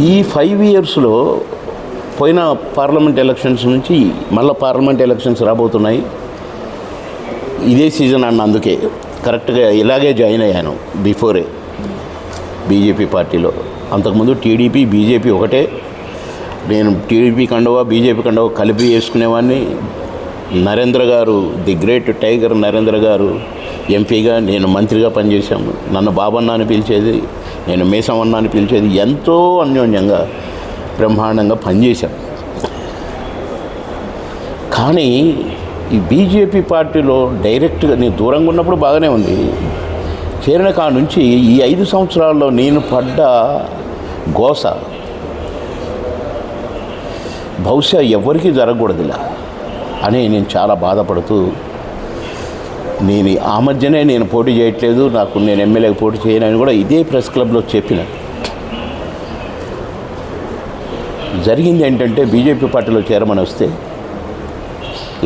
ఈ ఫైవ్ ఇయర్స్లో పోయిన పార్లమెంట్ ఎలక్షన్స్ నుంచి మళ్ళీ పార్లమెంట్ ఎలక్షన్స్ రాబోతున్నాయి. ఇదే సీజన్ అన్న అందుకే. కరెక్ట్గా ఇలాగే జాయిన్ అయ్యాను బిఫోరే బీజేపీ పార్టీలో. అంతకుముందు టీడీపీ బీజేపీ ఒకటే. నేను టీడీపీ కండవా బీజేపీ కండవా కలిపి వేసుకునేవాడిని నరేంద్ర గారు ది గ్రేట్ టైగర్ నరేంద్ర గారు ఎంపీగా నేను మంత్రిగా పనిచేశాము. నన్ను బాబన్న అని పిలిచేది నేను మేసమన్న పిలిచేది ఎంతో అన్యోన్యంగా బ్రహ్మాండంగా పనిచేశాం కానీ ఈ బీజేపీ పార్టీలో డైరెక్ట్గా నేను దూరంగా ఉన్నప్పుడు బాగానే ఉంది. చేరిన కాడ నుంచి ఈ ఐదు సంవత్సరాల్లో నేను పడ్డ గోస బహుశా ఎవరికీ జరగకూడదు ఇలా అని నేను చాలా బాధపడుతూ నేను ఆ మధ్యనే నేను పోటీ చేయట్లేదు నాకు నేను ఎమ్మెల్యేకి పోటీ చేయనని కూడా ఇదే ప్రెస్ క్లబ్లో చెప్పిన. జరిగింది ఏంటంటే బీజేపీ పార్టీలో చేరమని వస్తే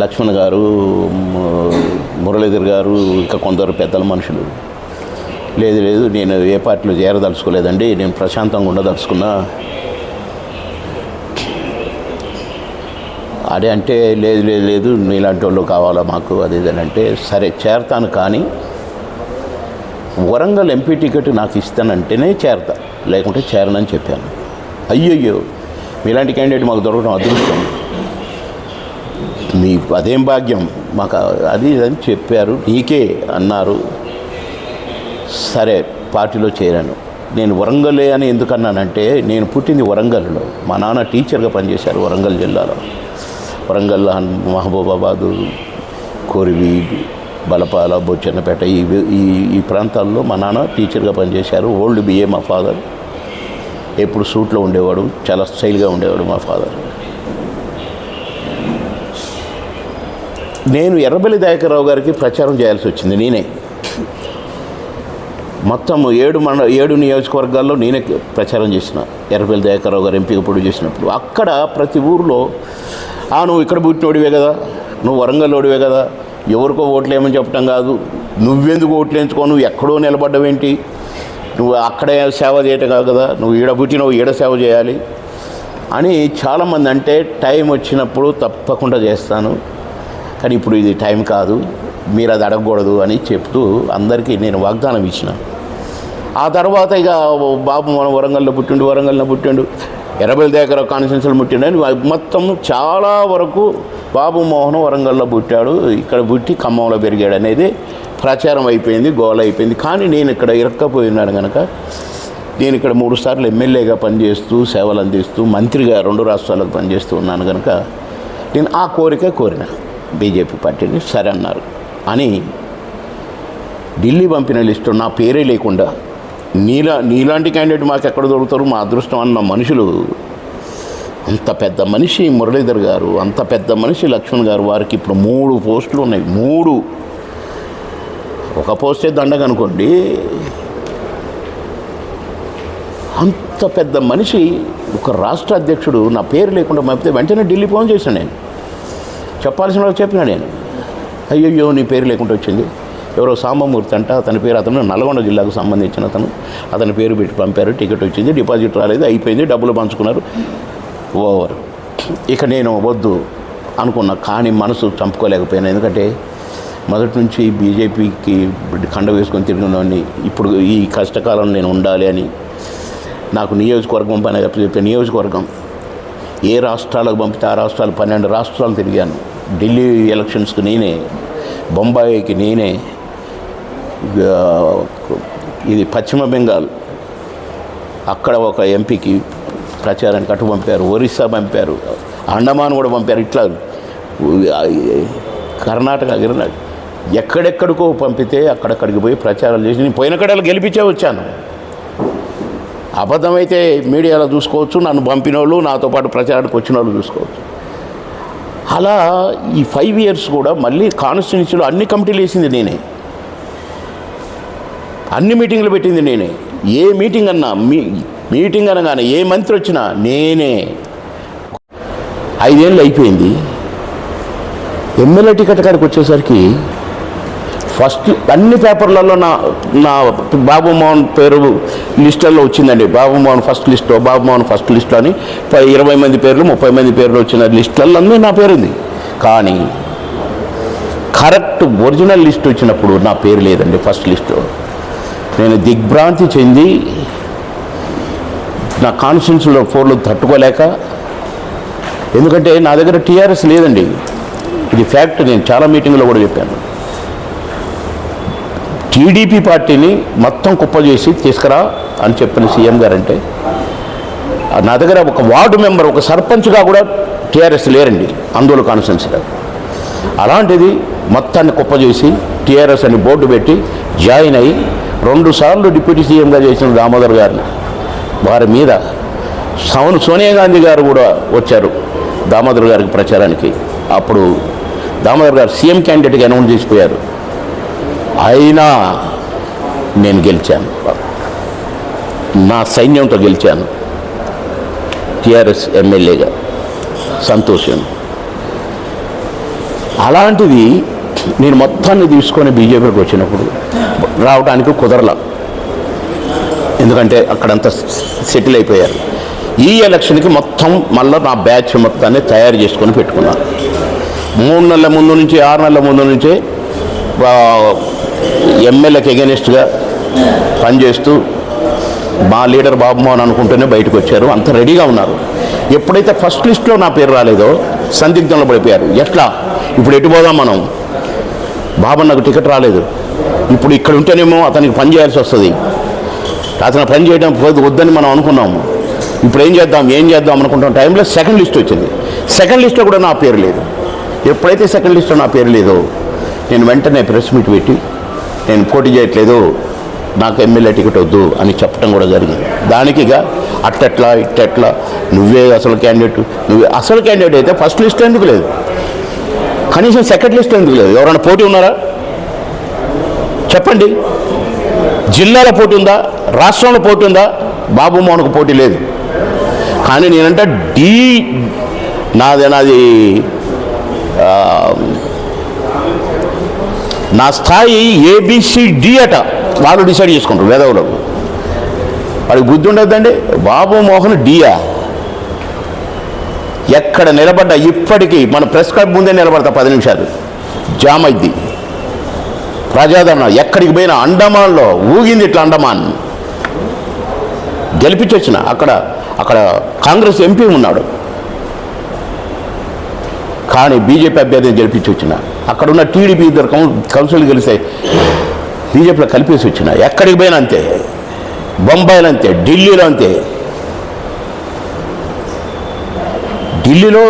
లక్ష్మణ్ గారు మురళీధర్ గారు ఇంకా కొందరు పెద్దల మనుషులు. లేదు లేదు నేను ఏ పార్టీలో చేరదలుచుకోలేదండి నేను ప్రశాంతంగా ఉండదలుచుకున్నా. అదే అంటే లేదు లేదు లేదు మీలాంటి వాళ్ళు కావాలా మాకు అది ఇది అంటే సరే చేరతాను కానీ వరంగల్ ఎంపీ టికెట్ నాకు ఇస్తానంటేనే చేరతా. లేకుంటే చేరనని చెప్పాను. అయ్యయ్యో మీలాంటి క్యాండిడేట్ మాకు దొరకడం అదృష్టం. మీ అదేం భాగ్యం? మాకు అది ఇది అని చెప్పారు. నీకే అన్నారు. సరే పార్టీలో చేరాను. నేను వరంగలే అని ఎందుకన్నానంటే నేను పుట్టింది వరంగల్లో. మా నాన్న టీచర్గా పనిచేశారు వరంగల్ జిల్లాలో. వరంగల్ మహబూబాబాదు కోరివి బలపాల బొచ్చన్నపేట ఈ ఈ ఈ ప్రాంతాల్లో మా నాన్న టీచర్గా పనిచేశారు. ఓల్డ్ బిఏ మా ఫాదర్. ఎప్పుడు సూట్లో ఉండేవాడు చాలా స్టైల్గా ఉండేవాడు మా ఫాదర్. నేను ఎర్రబెల్లి దయాకర్రావు గారికి ప్రచారం చేయాల్సి వచ్చింది నేనే. మొత్తం ఏడు మండ ఏడు నియోజకవర్గాల్లో నేనే ప్రచారం చేసిన ఎర్రబెల్లి దయాకర్రావు గారు ఎంపిక పొడి చేసినప్పుడు. అక్కడ ప్రతి ఊర్లో ఆ నువ్వు ఇక్కడ పుట్టినోడివే కదా. నువ్వు వరంగల్లోడివే కదా. ఎవరికో ఓట్లేమని చెప్పటం కాదు. నువ్వెందుకు ఓట్లు ఎంచుకో నువ్వు ఎక్కడో నిలబడ్డవేంటి? నువ్వు అక్కడే సేవ చేయటం కాదు కదా. నువ్వు ఈడ పుట్టినవు ఈడ సేవ చేయాలి. అని చాలామంది అంటే టైం వచ్చినప్పుడు తప్పకుండా చేస్తాను. కానీ ఇప్పుడు ఇది టైం కాదు. మీరు అది అడగకూడదు అని చెప్తూ అందరికీ నేను వాగ్దానం ఇచ్చిన. ఆ తర్వాత ఇక బాబు మన వరంగల్లో పుట్టిండు వరంగల్లో పుట్టిండు. ఎర్రబెల్ దగ్గర కాన్స్టిట్యూన్సీలు పుట్టిండు. అని మొత్తం చాలా వరకు బాబు మోహన్ వరంగల్లో పుట్టాడు. ఇక్కడ పుట్టి ఖమ్మంలో పెరిగాడు అనేది ప్రచారం అయిపోయింది గోల అయిపోయింది. కానీ నేను ఇక్కడ ఇరక్కపోయినాను కనుక నేను ఇక్కడ మూడు సార్లు ఎమ్మెల్యేగా పనిచేస్తూ సేవలు అందిస్తూ మంత్రిగా రెండు రాష్ట్రాలకు పనిచేస్తూ ఉన్నాను కనుక నేను ఆ కోరిక కోరిన. బీజేపీ పార్టీని సరే అన్నారు. అని ఢిల్లీ పంపిన లిస్టు నా పేరే లేకుండా నీలా నీలాంటి క్యాండిడేట్ మాకు ఎక్కడ దొరుకుతారు? మా అదృష్టం అన్న మనుషులు. అంత పెద్ద మనిషి మురళీధర్ గారు అంత పెద్ద మనిషి లక్ష్మణ్ గారు వారికి ఇప్పుడు మూడు పోస్టులు ఉన్నాయి. మూడు. ఒక పోస్టే దండగ అనుకోండి. అంత పెద్ద మనిషి ఒక రాష్ట్ర అధ్యక్షుడు నా పేరు లేకుండా పంపితే వెంటనే ఢిల్లీ ఫోన్ చేశాను నేను. చెప్పాల్సిన వాళ్ళు చెప్పినా నేను. అయ్యయ్యో నీ పేరు లేకుండా వచ్చింది. ఎవరో సాంబమూర్తి అంట అతని పేరు అతను నల్గొండ జిల్లాకు సంబంధించిన అతను. అతని పేరు పెట్టి పంపారు టికెట్ వచ్చింది డిపాజిట్ రాలేదు అయిపోయింది డబ్బులు పంచుకున్నారు. ఓవర్. ఇక నేను వద్దు అనుకున్నా కానీ మనసు చంపుకోలేకపోయాను. ఎందుకంటే మొదటి నుంచి బీజేపీకి కండ వేసుకొని తిరిగినవాడిని ఇప్పుడు ఈ కష్టకాలం నేను ఉండాలి అని నాకు నియోజకవర్గం పని చెప్పి నియోజకవర్గం. ఏ రాష్ట్రాలకు పంపితే ఆ రాష్ట్రాలు పన్నెండు రాష్ట్రాలు తిరిగాను. ఢిల్లీ ఎలక్షన్స్కి నేనే బొంబాయికి నేనే ఇది పశ్చిమ బెంగాల్. అక్కడ ఒక ఎంపీకి ప్రచారానికి అటు పంపారు ఒరిస్సా పంపారు అండమాన్ కూడా పంపారు ఇట్లా కర్ణాటక గిరినాడు ఎక్కడెక్కడికో పంపితే అక్కడక్కడికి పోయి ప్రచారాలు చేసి నేను పోయిన కడలు గెలిపించే వచ్చాను. అబద్ధమైతే మీడియాలో చూసుకోవచ్చు నన్ను పంపిన వాళ్ళు నాతో పాటు ప్రచారానికి వచ్చిన వాళ్ళు చూసుకోవచ్చు. అలా ఈ ఫైవ్ ఇయర్స్ కూడా మళ్ళీ కాన్స్టిట్యూన్సీలో అన్ని కమిటీలు వేసింది నేనే. అన్ని మీటింగ్లు పెట్టింది నేనే. ఏ మీటింగ్ అన్నా మీ మీటింగ్ అనగానే ఏ మంత్రి వచ్చినా నేనే. ఐదేళ్ళు అయిపోయింది. ఎమ్మెల్యే టికెట్ కాడికి వచ్చేసరికి ఫస్ట్ అన్ని పేపర్లలో నా నా బాబుమోహన్ పేరు లిస్టుల్లో వచ్చిందండి. Babu Mohan first list Babu Mohan first list అని ఇరవై మంది పేర్లు ముప్పై మంది పేర్లు వచ్చిన లిస్టులలో నా పేరుంది. కానీ కరెక్ట్ ఒరిజినల్ లిస్ట్ వచ్చినప్పుడు నా పేరు లేదండి ఫస్ట్ లిస్టు నేను దిగ్భ్రాంతి చెంది నా కాన్స్టిట్యూన్సీలో ఫోర్లు తట్టుకోలేక ఎందుకంటే నా దగ్గర టీఆర్ఎస్ లేదండి. ఇది ఫ్యాక్ట్ నేను చాలా మీటింగ్లో కూడా చెప్పాను. టీడీపీ పార్టీని మొత్తం కుప్ప చేసి తీసుకురా అని చెప్పిన సీఎం గారంటే నా దగ్గర ఒక వార్డు మెంబర్ ఒక సర్పంచ్గా కూడా టీఆర్ఎస్ లేరండి ఆందోళన కాన్స్టిట్యున్సీలో అలాంటిది మొత్తాన్ని కుప్ప చేసి టీఆర్ఎస్ అని బోర్డు పెట్టి జాయిన్ అయ్యి రెండు సార్లు డిప్యూటీ సీఎంగా చేసిన దామోదర్ గారిని. వారి మీద సౌన్ సోనియా గాంధీ గారు కూడా వచ్చారు దామోదర్ గారికి ప్రచారానికి. అప్పుడు దామోదర్ గారు సీఎం క్యాండిడేట్గా అనౌన్స్ చేసిపోయారు. అయినా నేను గెలిచాను. నా సైన్యంతో గెలిచాను. టిఆర్ఎస్ ఎమ్మెల్యేగా. సంతోషం. అలాంటిది నేను మొత్తాన్ని తీసుకొని బీజేపీకి వచ్చినప్పుడు రావడానికి కుదరల. ఎందుకంటే అక్కడంతా సెటిల్ అయిపోయారు. ఈ ఎలక్షన్కి మొత్తం మళ్ళీ నా బ్యాచ్ మొత్తాన్ని తయారు చేసుకొని పెట్టుకున్నాను మూడు నెలల ముందు నుంచి ఆరు నెలల ముందు నుంచే ఎమ్మెల్యేకి ఎగెనిస్ట్గా పనిచేస్తూ మా లీడర్ బాబుమోహన్ అనుకుంటూనే బయటకు వచ్చారు. అంత రెడీగా ఉన్నారు. ఎప్పుడైతే ఫస్ట్ లిస్ట్లో నా పేరు రాలేదో సందిగ్ధంలో పడిపోయారు. ఎట్లా? ఇప్పుడు ఎటు పోదాం మనం? నాకు టికెట్ రాలేదు. ఇప్పుడు ఇక్కడ ఉంటేనేమో అతనికి పని చేయాల్సి వస్తుంది. అతను పని చేయడం పోదు వద్దని మనం అనుకున్నాము. ఇప్పుడు ఏం చేద్దాం ఏం చేద్దాం అనుకుంటాం? టైంలో సెకండ్ లిస్ట్ వచ్చింది. సెకండ్ లిస్ట్లో కూడా నా పేరు లేదు. ఎప్పుడైతే సెకండ్ లిస్ట్లో నా పేరు లేదో నేను వెంటనే ప్రెస్ మీట్ పెట్టి నేను పోటీ చేయట్లేదు నాకు ఎమ్మెల్యే టికెట్ వద్దు అని చెప్పడం కూడా జరిగింది. దానికి ఇక ఇట్టట్లా నువ్వే అసలు క్యాండిడేట్ నువ్వే అసలు క్యాండిడేట్ అయితే ఫస్ట్ లిస్ట్ ఎందుకు లేదు? కనీసం సెకండ్ లిస్ట్ ఎందుకు లేదు? ఎవరైనా పోటీ ఉన్నారా? చెప్పండి. జిల్లాల పోటీ ఉందా? రాష్ట్రంలో పోటీ ఉందా? బాబు మోహన్కు పోటీ లేదు. కానీ నేనంటే డి నాది నాది నా స్థాయి ఏబిసిడి అట. వాళ్ళు డిసైడ్ చేసుకుంటారు వేదవులు వాడికి బుద్ధి ఉండద్దండి? బాబు మోహన్ డియా. ఎక్కడ నిలబడ్డా ఇప్పటికీ మన ప్రెస్ క్లబ్ ముందే నిలబడతా పది నిమిషాలు. జామ్ అయింది ప్రజాదరణ ఎక్కడికి పోయినా అండమాన్లో ఊగింది ఇట్లా అండమాన్. గెలిపించొచ్చిన అక్కడ అక్కడ కాంగ్రెస్ ఎంపీ ఉన్నాడు. కానీ బీజేపీ అభ్యర్థిని గెలిపించొచ్చిన అక్కడ ఉన్న టీడీపీ ఇద్దరు కౌన్ కౌన్సిల్ గెలిస్తే బీజేపీలో కలిపేసి వచ్చిన. ఎక్కడికి పోయినా అంతే. బొంబాయిలో అంతే ఢిల్లీలో అంతే. ఢిల్లీలో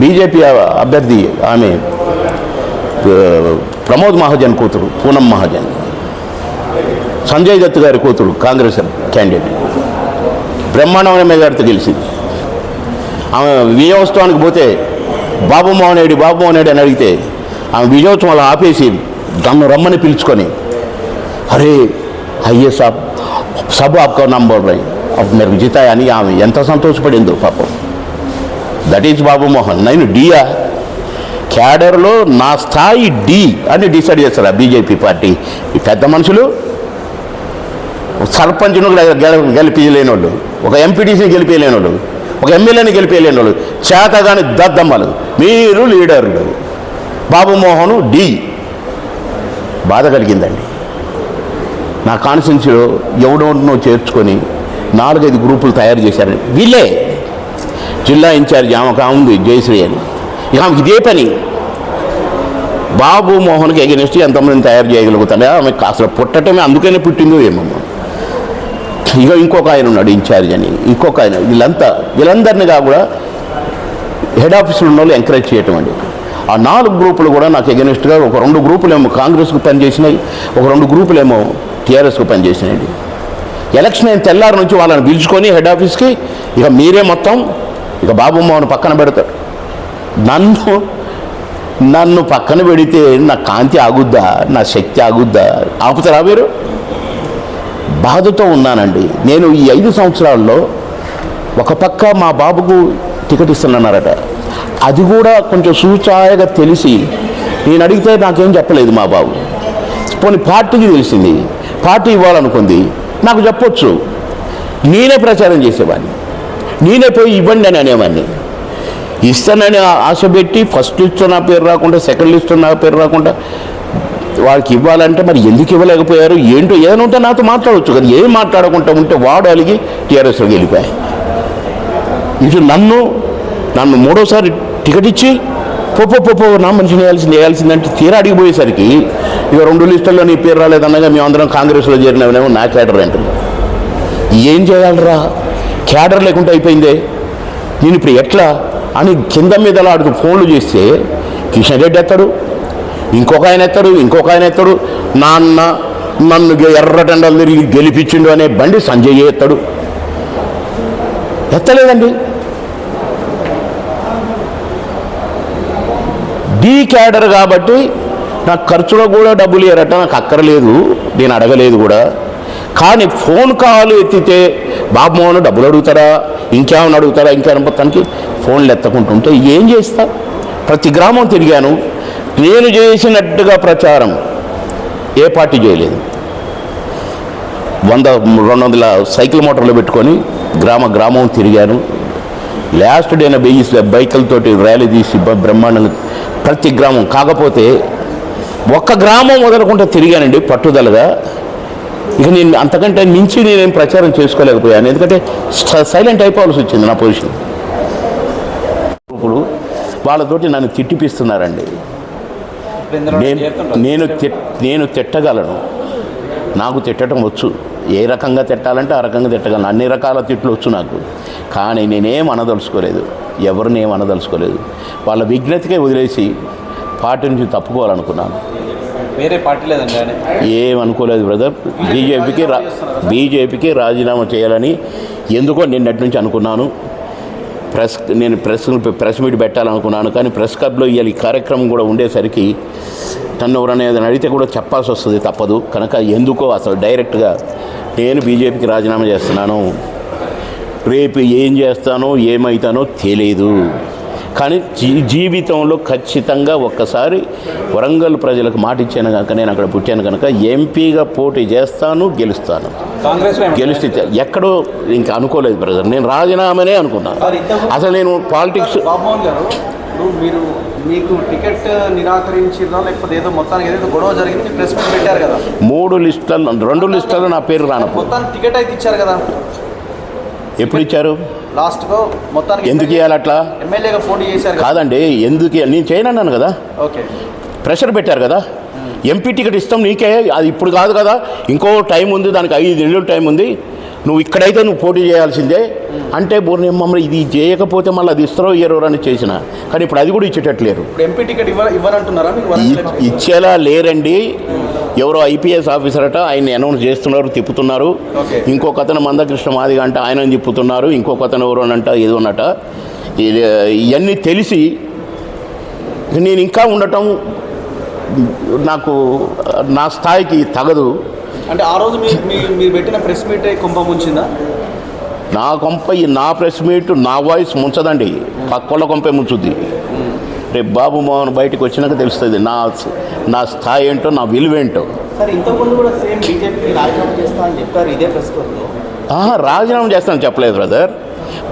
బీజేపీ అభ్యర్థి ఆమె ప్రమోద్ మహాజన్ కూతురు పూనం మహాజన్. సంజయ్ దత్ గారి కూతురు కాంగ్రెస్ క్యాండిడేట్ బ్రహ్మాండమైన మెజార్టీ గెలిచింది. ఆమె విజయోత్సవానికి పోతే బాబు మోహన్ రెడ్డి బాబు రెడ్డి అని అడిగితే ఆమె విజయోత్సవాలు ఆపేసి నన్ను రమ్మని పిలుచుకొని అరే అయ్యే సాబ్ సబ్ ఆప్కా నంబర్ రై అప్పుడు మీరు జితాయని అని ఆమె ఎంత సంతోషపడిందో పాపం. That is Babu Mohan. నేను డియా. క్యాడర్లో నా స్థాయి డి అని డిసైడ్ చేస్తారు బీజేపీ పార్టీ? ఈ పెద్ద మనుషులు సర్పంచ్ను గెల- గెలిపించలేని వాళ్ళు ఒక ఎంపీటీసీని గెలిపించలేని వాళ్ళు ఒక ఎమ్మెల్యేని గెలిపించలేని వాళ్ళు చేతగాని దద్దమ్మలు మీరు లీడర్లు. బాబు మోహన్ డి. బాధ కలిగిందండి. నా కాన్స్టిట్యూన్సీలో ఎవడెవడనో చేర్చుకొని నాలుగైదు గ్రూపులు తయారు చేశారని. వీళ్ళే జిల్లా ఇన్ఛార్జ్ ఆమె ఆమె ఉంది జయశ్రీ అని. ఇక ఇదే పని. బాబు మోహన్కి ఎగనెస్ట్ ఎంతమందిని తయారు చేయగలుగుతాడా? ఆమె అసలు పుట్టటమే అందుకనే పుట్టిందో ఏమమ్మా ఇక ఇంకొక ఆయన ఉన్నాడు ఇన్ఛార్జ్ అని. ఇంకొక ఆయన. వీళ్ళంతా వీళ్ళందరినీ కూడా హెడ్ ఆఫీసులో ఉన్న వాళ్ళు ఎంకరేజ్ చేయటం అండి. ఆ నాలుగు గ్రూపులు కూడా నాకు ఎగనెస్ట్గా ఒక రెండు గ్రూపులు ఏమో కాంగ్రెస్కు పనిచేసినాయి ఒక రెండు గ్రూపులు ఏమో టీఆర్ఎస్కు పనిచేసినాయండి ఎలక్షన్ అయిన తెల్లారి నుంచి వాళ్ళని పిలుచుకొని హెడ్ ఆఫీస్కి ఇక మీరే మొత్తం ఇక బాబు మోహన్ పక్కన పెడతారు. నన్ను నన్ను పక్కన పెడితే నా కాంతి ఆగుద్దా నా శక్తి ఆగుద్దా? ఆపుతారా మీరు? బాధతో ఉన్నానండి. నేను ఈ ఐదు సంవత్సరాల్లో ఒక పక్క మా బాబుకు టికెట్ ఇస్తున్నారట అది కూడా కొంచెం సూచాయగా తెలిసి నేను అడిగితే నాకేం చెప్పలేదు మా బాబు. పోనీ పార్టీకి తెలిసింది. పార్టీ ఇవ్వాలనుకుంది. నాకు చెప్పొచ్చు. నేనే ప్రచారం చేసేవాడిని. నేనే పోయి ఇవ్వండి అని అనేవాడిని. ఇస్తానని ఆశ పెట్టి ఫస్ట్ లిస్ట్లో నా పేరు రాకుండా సెకండ్ లిస్ట్లో నా పేరు రాకుండా వాళ్ళకి ఇవ్వాలంటే మరి ఎందుకు ఇవ్వలేకపోయారు? ఏంటో ఏదైనా ఉంటే నాతో మాట్లాడవచ్చు కదా. ఏం మాట్లాడకుండా ఉంటే వాడు అలిగి టీఆర్ఎస్లోకి వెళ్ళిపోయాయి ఇటు నన్ను నన్ను మూడోసారి టికెట్ ఇచ్చి పొప్పో పొప్పో నా మనిషిని వేయాల్సింది వేయాల్సిందంటే తీరా అడిగిపోయేసరికి ఇక రెండు లిస్టుల్లో నీ పేరు రాలేదన్నగా అందరం కాంగ్రెస్లో చేరినవనేమో నా క్యాడర్ ఎంట్రీ ఏం చేయాలరా? క్యాడర్ లేకుండా అయిపోయిందే. నేను ఇప్పుడు ఎట్లా అని కింద మీద ఆడుతూ ఫోన్లు చేస్తే కిషన్ రెడ్డి ఎత్తాడు ఇంకొక ఆయన ఎత్తాడు ఇంకొక ఆయన ఎత్తాడు. నాన్న నన్ను ఎర్రటెండలు తిరిగి గెలిపించిండు అనే బండి సంజయ్ ఎత్తాడు. ఎత్తలేదండి. డీ క్యాడర్ కాబట్టి నాకు ఖర్చులో కూడా డబ్బులు ఇవ్వరట నాకు అక్కర్లేదు నేను అడగలేదు కూడా. కానీ ఫోన్ కాల్ ఎత్తితే బాబు మోహన్ డబ్బులు అడుగుతారా? ఇంకేమైనా అడుగుతారా? ఇంకేమైనా మొత్తానికి ఫోన్లు ఎత్తకుంటుంటే ఏం చేస్తా? ప్రతి గ్రామం తిరిగాను. నేను చేసినట్టుగా ప్రచారం. ఏ పార్టీ చేయలేదు. వంద రెండు వందల సైకిల్ మోటార్లు పెట్టుకొని గ్రామ గ్రామం తిరిగాను. లాస్ట్ డేన బెయ్యి బైకులతోటి ర్యాలీ తీసి బ్రహ్మాండం బ్రహ్మాండంగా ప్రతి గ్రామం. కాకపోతే ఒక్క గ్రామం వదలకుండా తిరిగానండి పట్టుదలగా. ఇక నేను అంతకంటే మించి నేనేం ప్రచారం చేసుకోలేకపోయాను. ఎందుకంటే సైలెంట్ అయిపోవాల్సి వచ్చింది నా పొజిషన్. వాళ్ళతోటి నన్ను తిట్టిపిస్తున్నారండి. నేను నేను నేను తిట్టగలను. నాకు తిట్టడం వచ్చు. ఏ రకంగా తిట్టాలంటే ఆ రకంగా తిట్టగలను. అన్ని రకాల తిట్లు వచ్చు నాకు. కానీ నేనేం అనదలుచుకోలేదు. ఎవరిని ఏం అనదలుచుకోలేదు. వాళ్ళ విజ్ఞతకే వదిలేసి పార్టీ నుంచి తప్పుకోవాలనుకున్నాను. వేరే పార్టీ లేదండి ఆయన. ఏం అనుకోలేదు బ్రదర్. బీజేపీకి రా బీజేపీకి రాజీనామా చేయాలని ఎందుకో నిన్నటి నుంచి అనుకున్నాను. ప్రెస్ నేను ప్రెస్ ప్రెస్ మీట్ పెట్టాలనుకున్నాను కానీ ప్రెస్ క్లబ్లో ఇవాళ ఈ కార్యక్రమం కూడా ఉండేసరికి నన్ను ఎవరైనా ఏదైనా అడిగితే కూడా చెప్పాల్సి వస్తుంది తప్పదు. కనుక ఎందుకో అసలు డైరెక్ట్గా నేను బీజేపీకి రాజీనామా చేస్తున్నాను రేపు ఏం చేస్తానో ఏమవుతానో తెలియదు కానీ జీ జీవితంలో ఖచ్చితంగా ఒక్కసారి వరంగల్ ప్రజలకు మాట ఇచ్చాను కనుక నేను అక్కడ పుట్టాను కనుక ఎంపీగా పోటీ చేస్తాను గెలుస్తాను. కాంగ్రెస్ గెలిస్తే ఎక్కడో ఇంకా అనుకోలేదు బ్రదర్. నేను రాజీనామానే అనుకున్నాను అసలు నేను పాలిటిక్స్ మీరు మీకు టికెట్ నిరాకరించిరా లేకపోతే ఏదో మొత్తానికి ఏదైతే గొడవ జరిగింది ప్రెస్ మీట్ పెట్టారు కదా? మూడు లిస్టులు రెండు లిస్టుల్లో నా పేరు రానప్పుడు. మొత్తానికి టికెట్ అయితే ఇచ్చారు కదా? ఎప్పుడు ఇచ్చారు? లాస్ట్గా మొత్తానికి ఎందుకు ఇవ్వాలి అట్లా? ఎమ్మెల్యేగా పోటీ చేశారు కదా. కాదండి ఎందుకు నేను చేయనన్నాను కదా. ఓకే. ప్రెషర్ పెట్టారు కదా. ఎంపీ టికెట్ ఇస్తాం నీకే అది ఇప్పుడు కాదు కదా. ఇంకో టైం ఉంది దానికి ఐదు నెలలు టైం ఉంది. నువ్వు ఇక్కడైతే నువ్వు పోటీ చేయాల్సిందే. అంటే బోర్ని మమ్మల్ని ఇది చేయకపోతే మళ్ళీ అది ఇస్తారో ఇయ్యరో అని చేసిన. కానీ ఇప్పుడు అది కూడా ఇచ్చేటట్లేరు. ఇచ్చేలా లేరండి. ఎవరో ఐపీఎస్ ఆఫీసర్ అట ఆయన అనౌన్స్ చేస్తున్నారు తిప్పుతున్నారు. ఇంకొక అతను మందకృష్ణ మాదిగ అంటే ఆయన తిప్పుతున్నారు. ఇంకొక అతను ఎవరు అంట ఏదో అన్నట. ఇది ఇవన్నీ తెలిసి నేను ఇంకా ఉండటం నాకు నా స్థాయికి తగదు. అంటే ఆ రోజు మీరు పెట్టిన ప్రెస్ మీట్ కుంభం ఉంచిందా నా కొంప నా ప్రెస్ మీట్ నా వాయిస్ ముంచదండి. పక్కల కొంపే ముంచుద్ది. రేపు బాబు మోహన్ బయటకు వచ్చినాక తెలుస్తుంది నా నా స్థాయి ఏంటో నా సేమ్ బీజేపీకి రాజీనామా చేస్తా అని చెప్పారు ఇదే ప్రెస్ క్లబ్లో. ఆహా, రాజీనామా చేస్తాను చెప్పలేదు బ్రదర్.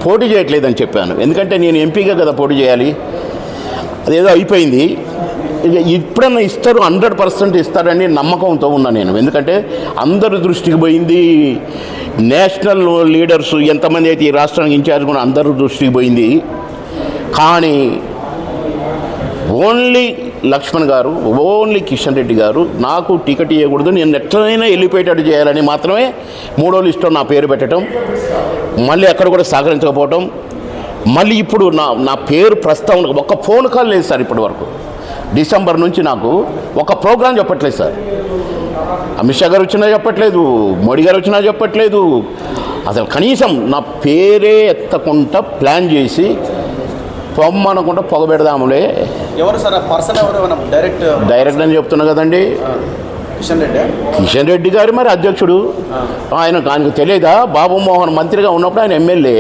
పోటీ చేయట్లేదని చెప్పాను. ఎందుకంటే నేను ఎంపీగా కదా పోటీ చేయాలి. అదేదో అయిపోయింది. ఇక ఇప్పుడన్నా ఇస్తారు హండ్రెడ్ పర్సెంట్ ఇస్తారని నమ్మకంతో ఉన్నా నేను. ఎందుకంటే అందరి దృష్టికి పోయింది నేషనల్ లీడర్స్ ఎంతమంది అయితే ఈ రాష్ట్రానికి ఇన్ఛార్జ్ కూడా అందరి దృష్టికి పోయింది. కానీ ఓన్లీ లక్ష్మణ్ గారు ఓన్లీ కిషన్ రెడ్డి గారు నాకు టికెట్ ఇవ్వకూడదు నేను ఎట్లయినా వెళ్ళిపోయేటట్టు చేయాలని మాత్రమే మూడో లిస్టులో నా పేరు పెట్టడం మళ్ళీ అక్కడ కూడా సహకరించకపోవటం మళ్ళీ ఇప్పుడు నా నా పేరు ప్రస్తావన ఒక్క ఫోన్ కాల్ లేదు సార్ ఇప్పటి వరకు డిసెంబర్ నుంచి నాకు ఒక ప్రోగ్రాం చెప్పట్లేదు సార్. అమిత్ షా గారు వచ్చినా చెప్పట్లేదు మోడీ గారు వచ్చినా చెప్పట్లేదు. అసలు కనీసం నా పేరే ఎత్తకుండా ప్లాన్ చేసి పొమ్మనకుండా పొగబెడదాములే. ఎవరు సార్? పర్సన్ ఎవరు? డైరెక్ట్ డైరెక్ట్ అని చెప్తున్నా కదండి. కిషన్ రెడ్డి? కిషన్ రెడ్డి గారు మరి అధ్యక్షుడు. ఆయన ఆయనకు తెలియదా బాబు మోహన్ మంత్రిగా ఉన్నప్పుడు ఆయన ఎమ్మెల్యే.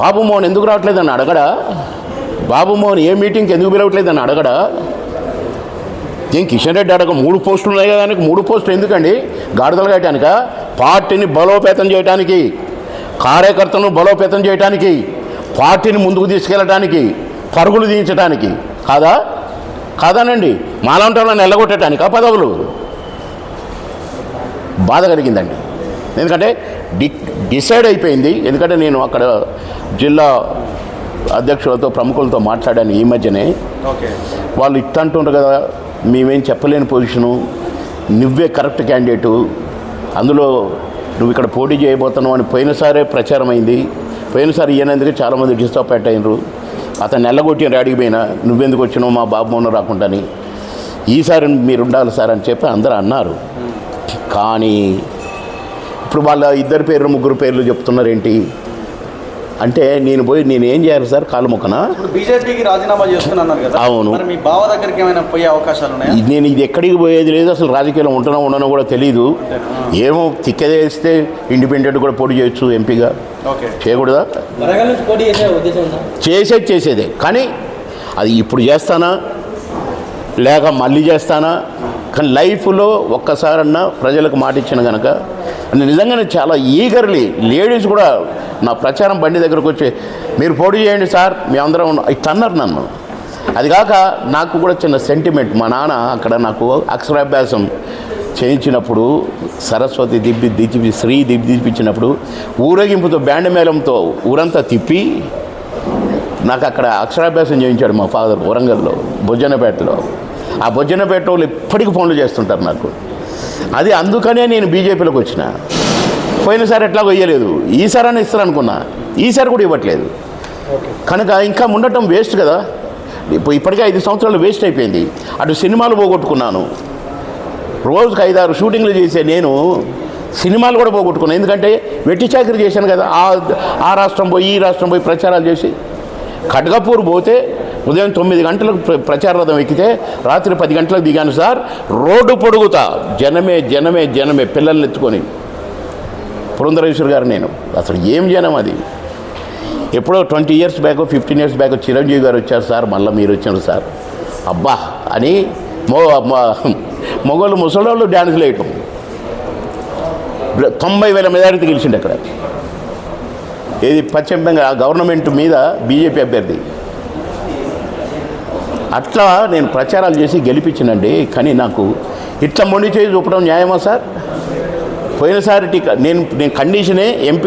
బాబు మోహన్ ఎందుకు రావట్లేదని అడగడా? బాబుమోహన్ ఏ మీటింగ్కి ఎందుకు పిలవట్లేదని అడగడా? ఏం కిషన్ రెడ్డి అడగ మూడు పోస్టులు ఉన్నాయి కదా మూడు పోస్టులు ఎందుకండి? గాడిదలు కట్టడానిక పార్టీని బలోపేతం చేయడానికి కార్యకర్తలను బలోపేతం చేయడానికి పార్టీని ముందుకు తీసుకెళ్ళడానికి పరుగులు తీయించడానికి కాదా? కాదానండి మాలాంటి వాళ్ళని ఎల్లగొట్టడానికి ఆ పదవులు? బాధ కలిగిందండి. ఎందుకంటే డి డిసైడ్ అయిపోయింది. ఎందుకంటే నేను అక్కడ జిల్లా అధ్యక్షులతో ప్రముఖులతో మాట్లాడాను ఈ మధ్యనే. వాళ్ళు ఇట్ట అంటుండ్రు కదా మేమేం చెప్పలేని పొజిషను నువ్వే కరెక్ట్ క్యాండిడేటు అందులో నువ్వు ఇక్కడ పోటీ చేయబోతున్నావు అని పోయినసారే ప్రచారం అయింది పోయినసారి ఈయనందుకు చాలామంది డిస్టర్బ్ అయినరు అతను ఎల్లగొట్టిన రాడికి పోయినా నువ్వెందుకు వచ్చినావు? మా బాబు మొన్న రాకుండాని. ఈసారి మీరు ఉండాలి సార్ అని చెప్పి అందరూ అన్నారు. కానీ ఇప్పుడు వాళ్ళ ఇద్దరు పేర్లు ముగ్గురు పేర్లు చెప్తున్నారు ఏంటి అంటే నేను పోయి నేను ఏం చేయాలి సార్? కాలు మొక్కనా? బీజేపీకి రాజీనామా చేస్తున్నారు కదా అవును. మరి మీ బావ దగ్గరికి ఏమైనా పోయే అవకాశాలు ఉన్నాయా? నేను ఇది ఎక్కడికి పోయేది లేదు అసలు రాజకీయాల్లో ఉంటున్నా ఉండనో కూడా తెలియదు ఏమో తిక్కదేస్తే ఇండిపెండెంట్ కూడా పోటీ చేయొచ్చు ఎంపీగా. ఓకే. చేయకూడదా? చేసేది చేసేదే. కానీ అది ఇప్పుడు చేస్తానా? లేక మళ్ళీ చేస్తానా? కానీ లైఫ్లో ఒక్కసారన్నా ప్రజలకు మాట ఇచ్చిన కనుక నిజంగానే చాలా ఈగర్లీ లేడీస్ కూడా నా ప్రచారం బండి దగ్గరకు వచ్చి మీరు పోటీ చేయండి సార్ మేమందరం అందరం ఇట్లా నన్ను. అది కాక నాకు కూడా చిన్న సెంటిమెంట్ మా నాన్న అక్కడ నాకు అక్షరాభ్యాసం చేయించినప్పుడు సరస్వతి దిబ్బి దిప్పి శ్రీ దిబ్బి దిప్పించినప్పుడు ఊరేగింపుతో బ్యాండ్ మేళంతో ఊరంతా తిప్పి నాకు అక్కడ అక్షరాభ్యాసం చేయించాడు మా ఫాదర్ వరంగల్లో బొజ్జనపేటలో. ఆ బొజ్జనపేట వాళ్ళు ఇప్పటికీ ఫోన్లు చేస్తుంటారు నాకు. అది అందుకనే నేను బీజేపీలోకి వచ్చిన. పోయినసారి ఎట్లా కొయ్యలేదు ఈసారి అని ఇస్తారు అనుకున్నా ఈసారి కూడా ఇవ్వట్లేదు. కనుక ఇంకా ఉండటం వేస్ట్ కదా. ఇప్పుడు ఇప్పటికే ఐదు సంవత్సరాలు వేస్ట్ అయిపోయింది. అటు సినిమాలు పోగొట్టుకున్నాను. రోజుకి ఐదారు షూటింగ్లు చేసే నేను సినిమాలు కూడా పోగొట్టుకున్నాను ఎందుకంటే వెట్టి చాకరీ చేశాను కదా. ఆ ఆ రాష్ట్రం పోయి ఈ రాష్ట్రం పోయి ప్రచారాలు చేసి ఖడ్గపూర్ పోతే ఉదయం తొమ్మిది గంటలకు ప్ర- ప్రచార రథం ఎక్కితే రాత్రి పది గంటలకు దిగాను సార్. రోడ్డు పొడుగుతా. జనమే జనమే జనమే పిల్లల్ని ఎత్తుకొని. పురంధరేశ్వర్ గారు నేను. అసలు ఏం జనం అది? ఎప్పుడో twenty years back fifteen years back Chiranjeevi garu వచ్చారు సార్. మళ్ళీ మీరు వచ్చారు సార్. అబ్బా! అని మొ మొగోళ్ళు ముసలోళ్ళు డ్యాన్సులు వేయటం. తొంభై వేల మెజారిటీ గెలిచిండు అక్కడ. ఇది పశ్చిమ బెంగాల్ గవర్నమెంట్ మీద బీజేపీ అభ్యర్థి. అట్లా నేను ప్రచారాలు చేసి గెలిపించినండి. కానీ నాకు ఇట్లా మొండి చేసి చూపడం న్యాయమా సార్? పోయినసారి టికెట్ నేను నేను కండిషనే ఎంపీ